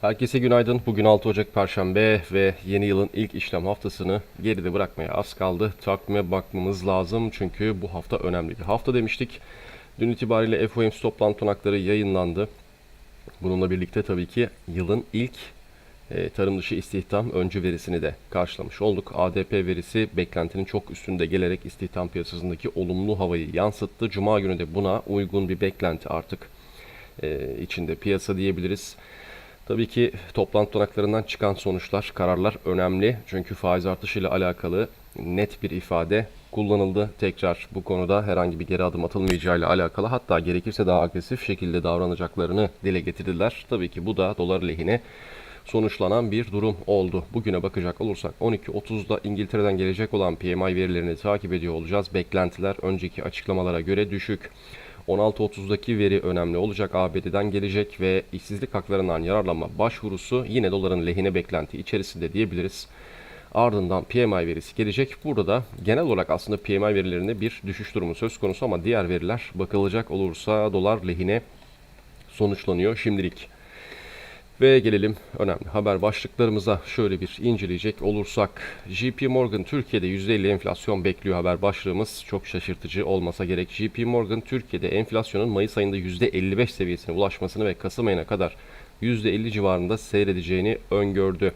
Herkese günaydın. Bugün 6 Ocak Perşembe ve yeni yılın ilk işlem haftasını geride bırakmaya az kaldı. Takvime bakmamız lazım çünkü bu hafta önemli hafta demiştik. Dün itibariyle FOMC toplantı tutanakları yayınlandı. Bununla birlikte tabii ki yılın ilk e, tarım dışı istihdam öncü verisini de karşılamış olduk. ADP verisi beklentinin çok üstünde gelerek istihdam piyasasındaki olumlu havayı yansıttı. Cuma günü de buna uygun bir beklenti artık e, içinde piyasa diyebiliriz. Tabii ki toplantı tutanaklarından çıkan sonuçlar, kararlar önemli. Çünkü faiz artışıyla alakalı net bir ifade kullanıldı. Tekrar bu konuda herhangi bir geri adım atılmayacağıyla alakalı hatta gerekirse daha agresif şekilde davranacaklarını dile getirdiler. Tabii ki bu da dolar lehine sonuçlanan bir durum oldu. Bugüne bakacak olursak 12.30'da İngiltere'den gelecek olan PMI verilerini takip ediyor olacağız. Beklentiler önceki açıklamalara göre düşük. 16.30'daki veri önemli olacak. ABD'den gelecek ve işsizlik haklarından yararlanma başvurusu yine doların lehine beklenti içerisinde diyebiliriz. Ardından PMI verisi gelecek. Burada da genel olarak aslında PMI verilerinde bir düşüş durumu söz konusu ama diğer veriler bakılacak olursa dolar lehine sonuçlanıyor şimdilik. Ve gelelim önemli haber başlıklarımıza şöyle bir inceleyecek olursak. JP Morgan Türkiye'de %50 enflasyon bekliyor haber başlığımız. Çok şaşırtıcı olmasa gerek. JP Morgan Türkiye'de enflasyonun Mayıs ayında %55 seviyesine ulaşmasını ve Kasım ayına kadar %50 civarında seyredeceğini öngördü.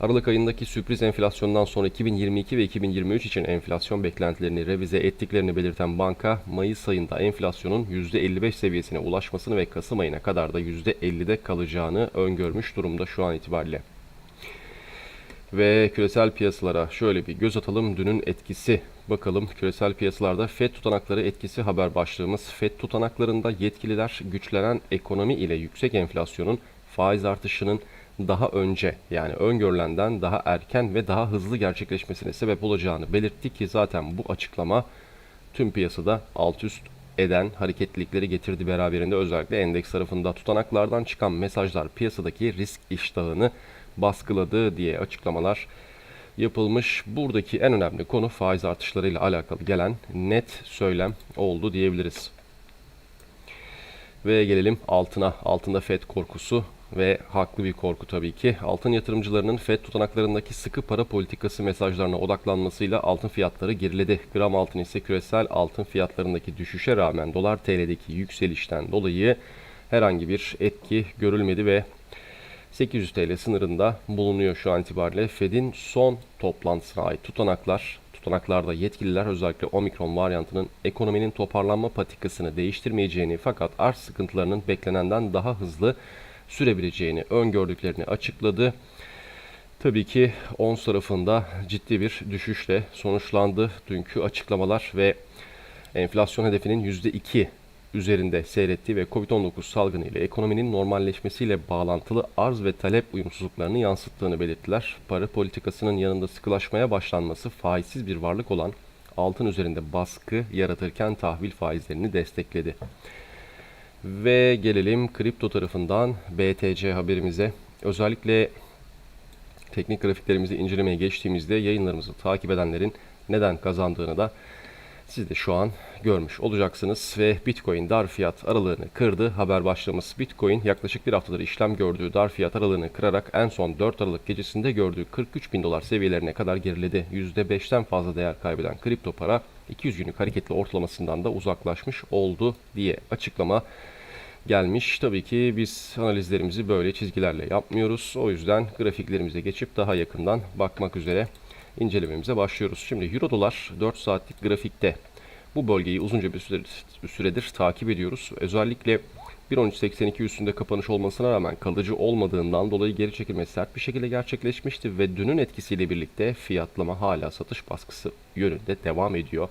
Aralık ayındaki sürpriz enflasyondan sonra 2022 ve 2023 için enflasyon beklentilerini revize ettiklerini belirten banka, Mayıs ayında enflasyonun %55 seviyesine ulaşmasını ve Kasım ayına kadar da %50'de kalacağını öngörmüş durumda şu an itibariyle. Ve küresel piyasalara şöyle bir göz atalım. Dünün etkisi bakalım. Küresel piyasalarda FED tutanakları etkisi haber başlığımız. FED tutanaklarında yetkililer güçlenen ekonomi ile yüksek enflasyonun faiz artışının daha önce yani öngörülenden daha erken ve daha hızlı gerçekleşmesine sebep olacağını belirtti ki zaten bu açıklama tüm piyasada alt üst eden hareketlilikleri getirdi beraberinde özellikle endeks tarafında tutanaklardan çıkan mesajlar piyasadaki risk iştahını baskıladı diye açıklamalar yapılmış. Buradaki en önemli konu faiz artışlarıyla alakalı gelen net söylem oldu diyebiliriz. Ve gelelim altına. Altında FED korkusu ve haklı bir korku tabii ki. Altın yatırımcılarının FED tutanaklarındaki sıkı para politikası mesajlarına odaklanmasıyla altın fiyatları geriledi. Gram altın ise küresel altın fiyatlarındaki düşüşe rağmen dolar TL'deki yükselişten dolayı herhangi bir etki görülmedi ve 800 TL sınırında bulunuyor şu an itibariyle. Fed'in son toplantısına ait tutanaklar tutanaklarda yetkililer özellikle omikron varyantının ekonominin toparlanma patikasını değiştirmeyeceğini fakat arz sıkıntılarının beklenenden daha hızlı sürebileceğini öngördüklerini açıkladı. Tabii ki ons tarafında ciddi bir düşüşle sonuçlandı dünkü açıklamalar ve enflasyon hedefinin %2 üzerinde seyrettiği ve Covid-19 salgını ile ekonominin normalleşmesiyle bağlantılı arz ve talep uyumsuzluklarını yansıttığını belirttiler. Para politikasının yanında sıkılaşmaya başlanması faizsiz bir varlık olan altın üzerinde baskı yaratırken tahvil faizlerini destekledi. Ve gelelim kripto tarafından BTC haberimize. Özellikle teknik grafiklerimizi incelemeye geçtiğimizde yayınlarımızı takip edenlerin neden kazandığını da siz de şu an görmüş olacaksınız ve Bitcoin dar fiyat aralığını kırdı. Haber başlığımız Bitcoin yaklaşık bir haftadır işlem gördüğü dar fiyat aralığını kırarak en son 4 Aralık gecesinde gördüğü 43 bin dolar seviyelerine kadar geriledi. %5'ten fazla değer kaybeden kripto para 200 günlük hareketli ortalamasından da uzaklaşmış oldu diye açıklama gelmiş. Tabii ki biz analizlerimizi böyle çizgilerle yapmıyoruz. O yüzden grafiklerimize geçip daha yakından bakmak üzere incelememize başlıyoruz. Şimdi Euro dolar 4 saatlik grafikte bu bölgeyi uzunca bir süredir, süredir takip ediyoruz. Özellikle 1.1382 üstünde kapanış olmasına rağmen kalıcı olmadığından dolayı geri çekilme sert bir şekilde gerçekleşmişti ve dünün etkisiyle birlikte fiyatlama hala satış baskısı yönünde devam ediyor.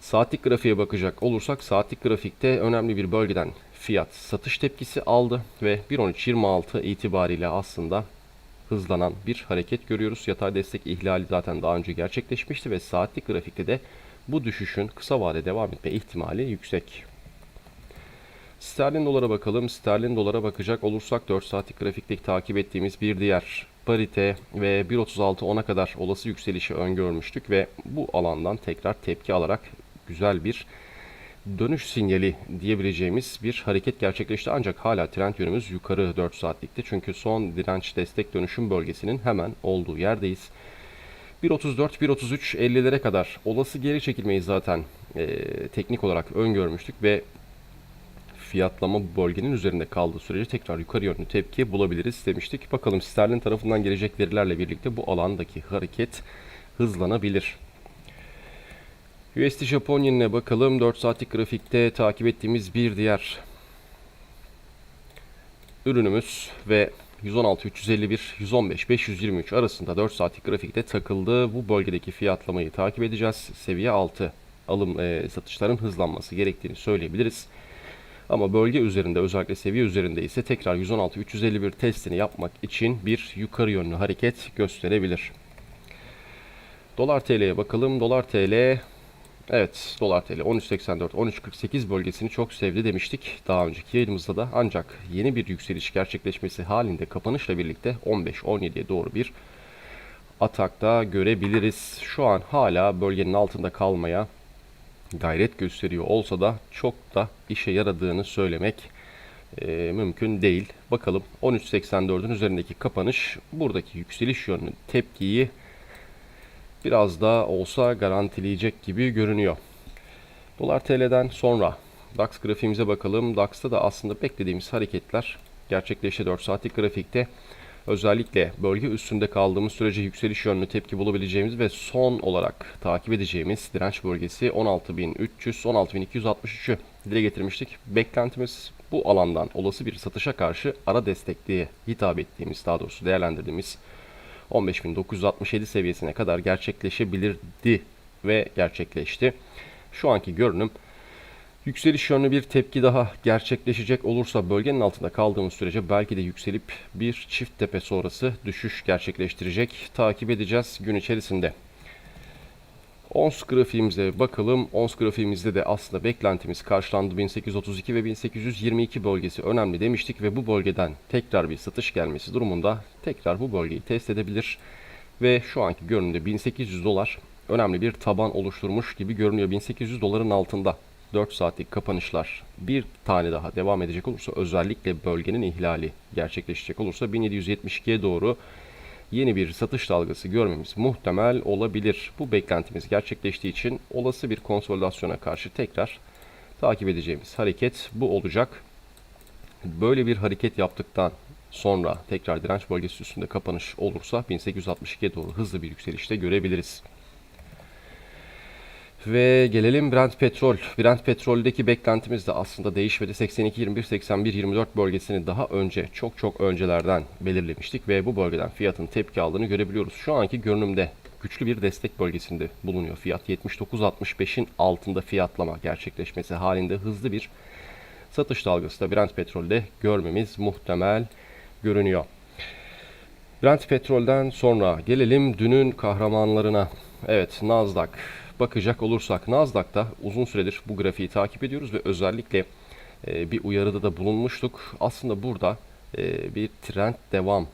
Saatlik grafiğe bakacak olursak saatlik grafikte önemli bir bölgeden fiyat satış tepkisi aldı ve 1.1326 itibariyle aslında hızlanan bir hareket görüyoruz. Yatay destek ihlali zaten daha önce gerçekleşmişti ve saatlik grafikte de bu düşüşün kısa vade devam etme ihtimali yüksek. Sterlin dolara bakalım. Sterlin dolara bakacak olursak 4 saatlik grafikteki takip ettiğimiz bir diğer parite ve 1.36-10'a kadar olası yükselişi öngörmüştük ve bu alandan tekrar tepki alarak güzel bir dönüş sinyali diyebileceğimiz bir hareket gerçekleşti. Ancak hala trend yönümüz yukarı 4 saatlikte. Çünkü son direnç destek dönüşüm bölgesinin hemen olduğu yerdeyiz. 1.34, 1.33, 50'lere kadar olası geri çekilmeyi zaten e, teknik olarak öngörmüştük ve fiyatlama bölgenin üzerinde kaldığı sürece tekrar yukarı yönlü tepki bulabiliriz demiştik. Bakalım sterlin tarafından gelecek verilerle birlikte bu alandaki hareket hızlanabilir. USD Japon yenine bakalım. 4 saatlik grafikte takip ettiğimiz bir diğer ürünümüz ve 116 351 115 523 arasında 4 saatlik grafikte takıldı. Bu bölgedeki fiyatlamayı takip edeceğiz. Seviye 6 alım e, satışların hızlanması gerektiğini söyleyebiliriz. Ama bölge üzerinde özellikle seviye üzerinde ise tekrar 116 351 testini yapmak için bir yukarı yönlü hareket gösterebilir. Dolar TL'ye bakalım. Dolar TL Evet, dolar TL 13.84 13.48 bölgesini çok sevdi demiştik daha önceki yayınımızda da. Ancak yeni bir yükseliş gerçekleşmesi halinde kapanışla birlikte 15-17'ye doğru bir atakta görebiliriz. Şu an hala bölgenin altında kalmaya gayret gösteriyor olsa da çok da işe yaradığını söylemek e, mümkün değil. Bakalım 13.84'ün üzerindeki kapanış buradaki yükseliş yönlü tepkiyi biraz da olsa garantileyecek gibi görünüyor. Dolar TL'den sonra DAX grafiğimize bakalım. DAX'ta da aslında beklediğimiz hareketler gerçekleşti 4 saatlik grafikte. Özellikle bölge üstünde kaldığımız sürece yükseliş yönlü tepki bulabileceğimiz ve son olarak takip edeceğimiz direnç bölgesi 16.300 16.263'ü dile getirmiştik. Beklentimiz bu alandan olası bir satışa karşı ara destekliğe hitap ettiğimiz daha doğrusu değerlendirdiğimiz 15.967 seviyesine kadar gerçekleşebilirdi ve gerçekleşti. Şu anki görünüm yükseliş yönlü bir tepki daha gerçekleşecek olursa bölgenin altında kaldığımız sürece belki de yükselip bir çift tepe sonrası düşüş gerçekleştirecek. Takip edeceğiz gün içerisinde. ONS grafiğimize bakalım. ONS grafiğimizde de aslında beklentimiz karşılandı. 1832 ve 1822 bölgesi önemli demiştik ve bu bölgeden tekrar bir satış gelmesi durumunda tekrar bu bölgeyi test edebilir. Ve şu anki görünümde 1800 dolar önemli bir taban oluşturmuş gibi görünüyor. 1800 doların altında 4 saatlik kapanışlar bir tane daha devam edecek olursa özellikle bölgenin ihlali gerçekleşecek olursa 1772'ye doğru yeni bir satış dalgası görmemiz muhtemel olabilir. Bu beklentimiz gerçekleştiği için olası bir konsolidasyona karşı tekrar takip edeceğimiz hareket bu olacak. Böyle bir hareket yaptıktan sonra tekrar direnç bölgesi üstünde kapanış olursa 1862'ye doğru hızlı bir yükselişte görebiliriz. Ve gelelim Brent Petrol. Brent Petrol'deki beklentimiz de aslında değişmedi. 82-21-81-24 bölgesini daha önce çok çok öncelerden belirlemiştik ve bu bölgeden fiyatın tepki aldığını görebiliyoruz. Şu anki görünümde güçlü bir destek bölgesinde bulunuyor fiyat. 79.65'in altında fiyatlama gerçekleşmesi halinde hızlı bir satış dalgası da Brent Petrol'de görmemiz muhtemel görünüyor. Brent Petrol'den sonra gelelim dünün kahramanlarına. Evet Nasdaq bakacak olursak Nasdaq'ta uzun süredir bu grafiği takip ediyoruz ve özellikle e, bir uyarıda da bulunmuştuk. Aslında burada e, bir trend devam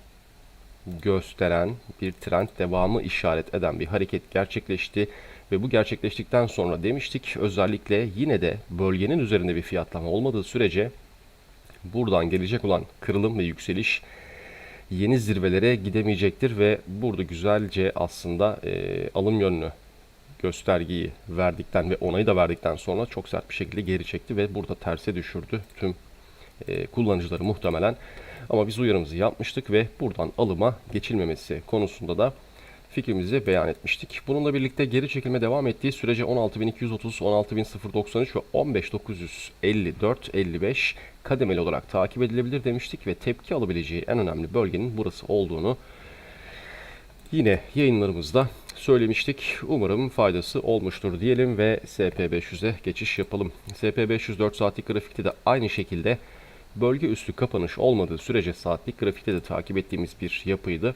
gösteren, bir trend devamı işaret eden bir hareket gerçekleşti ve bu gerçekleştikten sonra demiştik özellikle yine de bölgenin üzerinde bir fiyatlama olmadığı sürece buradan gelecek olan kırılım ve yükseliş yeni zirvelere gidemeyecektir ve burada güzelce aslında e, alım yönlü göstergeyi verdikten ve onayı da verdikten sonra çok sert bir şekilde geri çekti ve burada terse düşürdü tüm e, kullanıcıları muhtemelen. Ama biz uyarımızı yapmıştık ve buradan alıma geçilmemesi konusunda da fikrimizi beyan etmiştik. Bununla birlikte geri çekilme devam ettiği sürece 16.230, 16.093 ve 15.954-55 kademeli olarak takip edilebilir demiştik ve tepki alabileceği en önemli bölgenin burası olduğunu yine yayınlarımızda söylemiştik. Umarım faydası olmuştur diyelim ve SP500'e geçiş yapalım. SP500 4 saatlik grafikte de aynı şekilde bölge üstü kapanış olmadığı sürece saatlik grafikte de takip ettiğimiz bir yapıydı.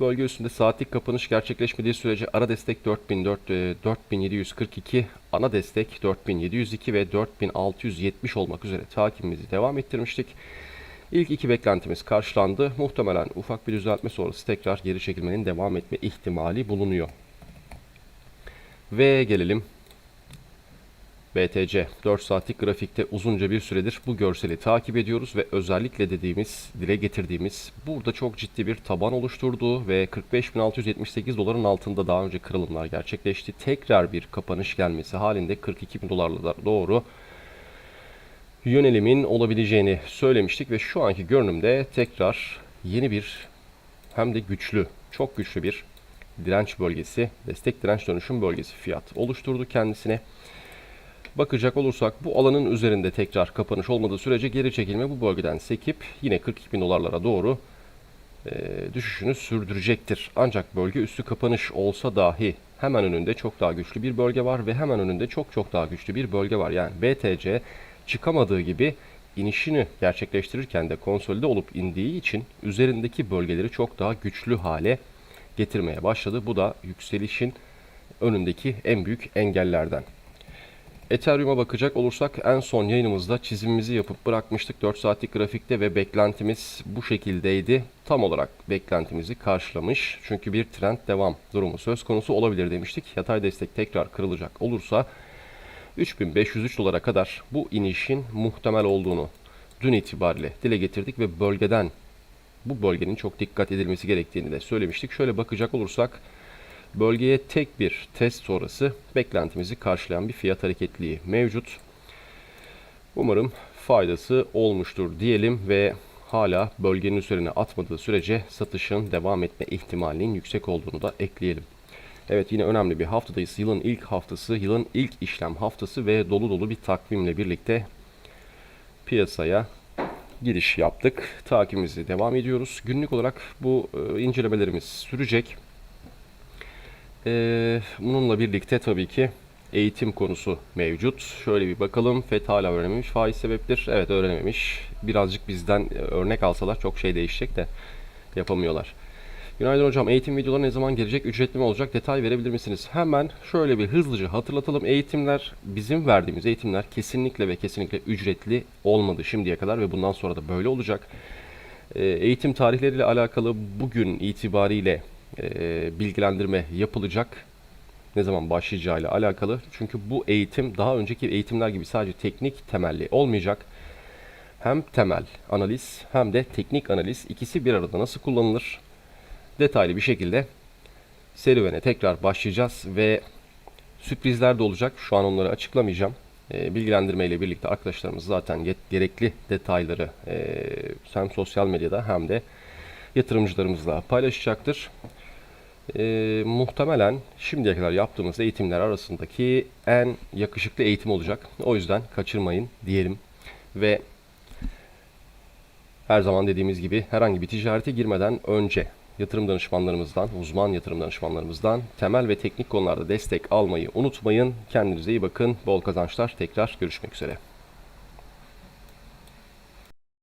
Bölge üstünde saatlik kapanış gerçekleşmediği sürece ara destek 4400, 4742, ana destek 4702 ve 4670 olmak üzere takibimizi devam ettirmiştik. İlk iki beklentimiz karşılandı. Muhtemelen ufak bir düzeltme sonrası tekrar geri çekilmenin devam etme ihtimali bulunuyor. Ve gelelim BTC 4 saatlik grafikte uzunca bir süredir bu görseli takip ediyoruz ve özellikle dediğimiz, dile getirdiğimiz burada çok ciddi bir taban oluşturduğu ve 45.678 doların altında daha önce kırılımlar gerçekleşti. Tekrar bir kapanış gelmesi halinde 42.000 dolarlara doğru yönelimin olabileceğini söylemiştik ve şu anki görünümde tekrar yeni bir hem de güçlü, çok güçlü bir direnç bölgesi, destek direnç dönüşüm bölgesi fiyat oluşturdu kendisine. Bakacak olursak bu alanın üzerinde tekrar kapanış olmadığı sürece geri çekilme bu bölgeden sekip yine 42 bin dolarlara doğru e, düşüşünü sürdürecektir. Ancak bölge üstü kapanış olsa dahi hemen önünde çok daha güçlü bir bölge var ve hemen önünde çok çok daha güçlü bir bölge var. Yani BTC çıkamadığı gibi inişini gerçekleştirirken de konsolide olup indiği için üzerindeki bölgeleri çok daha güçlü hale getirmeye başladı. Bu da yükselişin önündeki en büyük engellerden. Ethereum'a bakacak olursak en son yayınımızda çizimimizi yapıp bırakmıştık 4 saatlik grafikte ve beklentimiz bu şekildeydi. Tam olarak beklentimizi karşılamış. Çünkü bir trend devam durumu söz konusu olabilir demiştik. Yatay destek tekrar kırılacak olursa 3503 dolara kadar bu inişin muhtemel olduğunu dün itibariyle dile getirdik ve bölgeden bu bölgenin çok dikkat edilmesi gerektiğini de söylemiştik. Şöyle bakacak olursak bölgeye tek bir test sonrası beklentimizi karşılayan bir fiyat hareketliği mevcut. Umarım faydası olmuştur diyelim ve hala bölgenin üzerine atmadığı sürece satışın devam etme ihtimalinin yüksek olduğunu da ekleyelim. Evet yine önemli bir haftadayız. Yılın ilk haftası, yılın ilk işlem haftası ve dolu dolu bir takvimle birlikte piyasaya giriş yaptık. Takibimizi devam ediyoruz. Günlük olarak bu e, incelemelerimiz sürecek. E, bununla birlikte tabii ki eğitim konusu mevcut. Şöyle bir bakalım. FED hala öğrenememiş. Faiz sebeptir. Evet öğrenememiş. Birazcık bizden e, örnek alsalar çok şey değişecek de yapamıyorlar. Günaydın hocam. Eğitim videoları ne zaman gelecek? Ücretli mi olacak? Detay verebilir misiniz? Hemen şöyle bir hızlıca hatırlatalım. Eğitimler, bizim verdiğimiz eğitimler kesinlikle ve kesinlikle ücretli olmadı şimdiye kadar ve bundan sonra da böyle olacak. Ee, eğitim tarihleriyle alakalı bugün itibariyle e, bilgilendirme yapılacak. Ne zaman başlayacağıyla alakalı. Çünkü bu eğitim daha önceki eğitimler gibi sadece teknik temelli olmayacak hem temel analiz hem de teknik analiz ikisi bir arada nasıl kullanılır? Detaylı bir şekilde serüvene tekrar başlayacağız ve sürprizler de olacak. Şu an onları açıklamayacağım. E, bilgilendirme ile birlikte arkadaşlarımız zaten gerekli detayları e, hem sosyal medyada hem de yatırımcılarımızla paylaşacaktır. E, muhtemelen şimdiye kadar yaptığımız eğitimler arasındaki en yakışıklı eğitim olacak. O yüzden kaçırmayın diyelim ve her zaman dediğimiz gibi herhangi bir ticarete girmeden önce yatırım danışmanlarımızdan, uzman yatırım danışmanlarımızdan temel ve teknik konularda destek almayı unutmayın. Kendinize iyi bakın. Bol kazançlar. Tekrar görüşmek üzere.